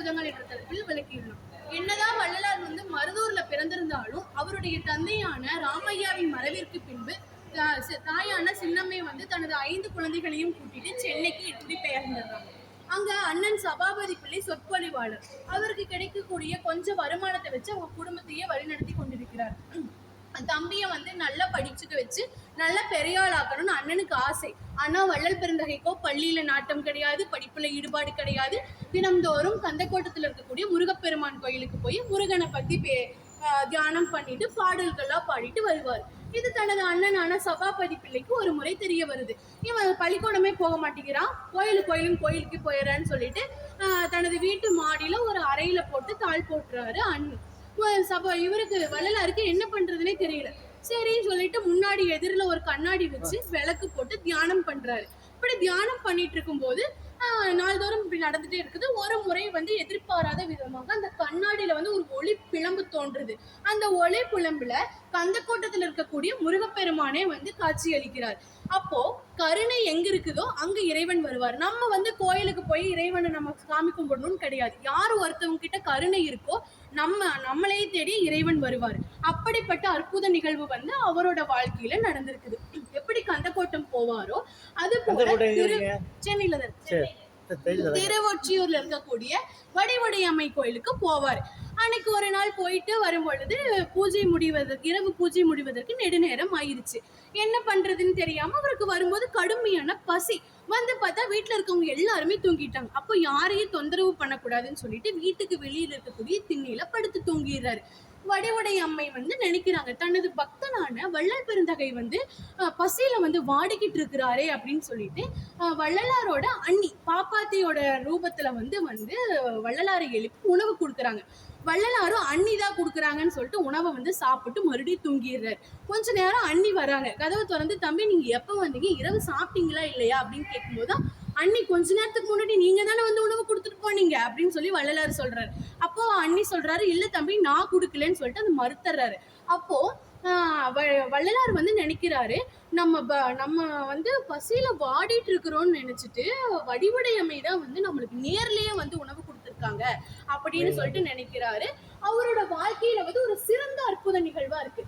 அற்புதங்கள் என்ற தலைப்பில் விளக்கியுள்ளோம். என்னதான் வள்ளலார் வந்து மருதூர்ல பிறந்திருந்தாலும் அவருடைய தந்தையான ராமையாவின் மறைவிற்கு பின்பு தாயான சின்னம்மை வந்து தனது ஐந்து குழந்தைகளையும் கூட்டிட்டு சென்னைக்கு குடிபெயர்ந்துடுறாங்க அங்க அண்ணன் சபாபதி பிள்ளை சொற்பொழிவாளர். அவருக்கு கிடைக்கக்கூடிய கொஞ்சம் வருமானத்தை வச்சு அவங்க குடும்பத்தையே வழிநடத்தி கொண்டிருக்கிறார். தம்பியை வந்து நல்லா படிச்சுக்க வச்சு நல்லா பெரிய ஆளாக்கணும்னு அண்ணனுக்கு ஆசை. ஆனால் வள்ளல் பெருந்தகைக்கோ பள்ளியில் நாட்டம் கிடையாது படிப்பில் ஈடுபாடு கிடையாது. தினம்தோறும் கந்தக்கோட்டத்தில் இருக்கக்கூடிய முருகப்பெருமான் கோயிலுக்கு போய் முருகனை பற்றி பே தியானம் பண்ணிட்டு பாடல்கள்லாம் பாடிட்டு வருவார். இது தனது அண்ணனான சபாபதி பிள்ளைக்கு ஒரு முறை தெரிய வருது. இவன் பள்ளிக்கூடமே போக மாட்டேங்கிறான். கோயிலு கோயிலும் கோயிலுக்கு போயிடுறான்னு சொல்லிட்டு தனது வீட்டு மாடியில் ஒரு அறையில் போட்டு தாள் போட்டுறாரு அண்ணன் சபா இவருக்கு வள்ளலாருக்கு என்ன பண்ணுறதுனே தெரியல. சரின்னு சொல்லிட்டு முன்னாடி எதிரில் ஒரு கண்ணாடி வச்சு விளக்கு போட்டு தியானம் பண்றாரு. இப்படி தியானம் பண்ணிட்டு இருக்கும்போது நாள்தோறும் இப்படி நடந்துட்டே இருக்குது. ஒரு முறை வந்து எதிர்பாராத விதமாக அந்த கண்ணாடியில வந்து ஒரு ஒளி பிளம்பு தோன்றுது. அந்த ஒளி பிளம்புல கந்தக்கோட்டத்தில் இருக்கக்கூடிய முருகப்பெருமானே வந்து காட்சி அளிக்கிறார். அப்போ கருணை எங்க இருக்குதோ அங்க இறைவன் வருவார். நம்ம வந்து கோயிலுக்கு போய் இறைவனை நம்ம சாமி கும்பிடணும்னு கிடையாது. யார் ஒருத்தவங்க கிட்ட கருணை இருக்கோ நம்ம நம்மளே தேடி இறைவன் வருவார். அப்படிப்பட்ட அற்புத நிகழ்வு வந்து அவரோட வாழ்க்கையில நடந்திருக்குது. எப்படி கந்தக்கோட்டம் போவாரோ அது போல சென்னையில தான் திருவொற்றியூர்ல இருக்கக்கூடிய வடிவடை அம்மை கோயிலுக்கு போவார். அன்னைக்கு ஒரு நாள் போயிட்டு வரும் பொழுது பூஜை முடிவதற்கு இரவு பூஜை முடிவதற்கு நெடுநேரம் ஆயிருச்சு. என்ன பண்றதுன்னு தெரியாம அவருக்கு வரும்போது கடுமையான பசி. வந்து பார்த்தா வீட்ல இருக்கவங்க எல்லாருமே தூங்கிட்டாங்க. அப்போ யாரையும் தொந்தரவு பண்ணக்கூடாதுன்னு சொல்லிட்டு வீட்டுக்கு வெளியில இருக்கக்கூடிய திண்ணையில படுத்து தூங்கிடுறாரு. வடிவடை அம்மை வந்து நினைக்கிறாங்க. தனது பக்தனான வள்ளல் பெருந்தகை வந்து பசியில வந்து வாடிக்கிட்டு இருக்கிறாரே அப்படின்னு சொல்லிட்டு வள்ளலாரோட அண்ணி பாப்பாத்தியோட ரூபத்துல வந்து வந்து வள்ளலாரை எழுப்பி உணவு கொடுக்குறாங்க. வள்ளலாரும் அண்ணி தான் கொடுக்குறாங்கன்னு சொல்லிட்டு உணவை வந்து சாப்பிட்டு மறுபடியும் தூங்கிடுறாரு. கொஞ்ச நேரம் அண்ணி வராங்க. கதவை திறந்து தம்பி நீங்க எப்போ வந்தீங்க? இரவு சாப்பிட்டீங்களா இல்லையா? அப்படின்னு கேட்கும்போது அண்ணி கொஞ்ச நேரத்துக்கு முன்னாடி நீங்க தானே வந்து உணவு கொடுத்துட்டு போனீங்க அப்படின்னு சொல்லி வள்ளலார் சொல்றாரு. அப்போ அண்ணி சொல்றாரு இல்ல தம்பி நான் கொடுக்கலன்னு சொல்லிட்டு அந்த மறுத்துறாரு. அப்போ வ- வள்ளலார் வந்து நினைக்கிறாரு நம்ம நம்ம வந்து பசியில வாடிட்டு இருக்கிறோம்னு நினைச்சிட்டு வடிவடையமை தான் வந்து நம்மளுக்கு நேர்லயே வந்து உணவு கொடுத்துருக்காங்க. அப்படின்னு சொல்லிட்டு நினைக்கிறாரு. அவரோட வாழ்க்கையில வந்து ஒரு சிறந்த அற்புத நிகழ்வா இருக்கு.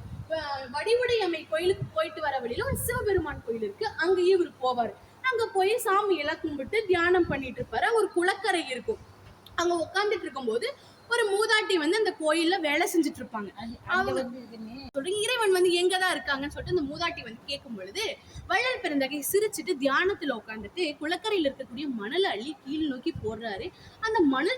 வடிவடையம்மை கோயிலுக்கு போயிட்டு வர வழியில ஒரு சிவபெருமான் கோயில் இருக்கு. அங்கேயும் இவர் போவாரு. அங்க போய் சாமி எல்லாம் கும்பிட்டு தியானம் பண்ணிட்டு இருப்பாரு. ஒரு குளக்கரை இருக்கும். அங்க உட்காந்துட்டு இருக்கும்போது ஒரு மூதாட்டி வந்து அந்த கோயில்ல வேலை செஞ்சுட்டு இருப்பாங்க. அவங்க சொல்றீங்க இறைவன் வந்து எங்க தான் இருக்காங்கன்னு சொல்லிட்டு அந்த மூதாட்டி வந்து கேட்கும் பொழுது வள்ளல் பெருந்தகை சிரிச்சிட்டு தியானத்துல உட்காந்துட்டு குளக்கரையில இருக்கக்கூடிய மணலை அள்ளி கீழ் நோக்கி போடுறாரு. அந்த மணல்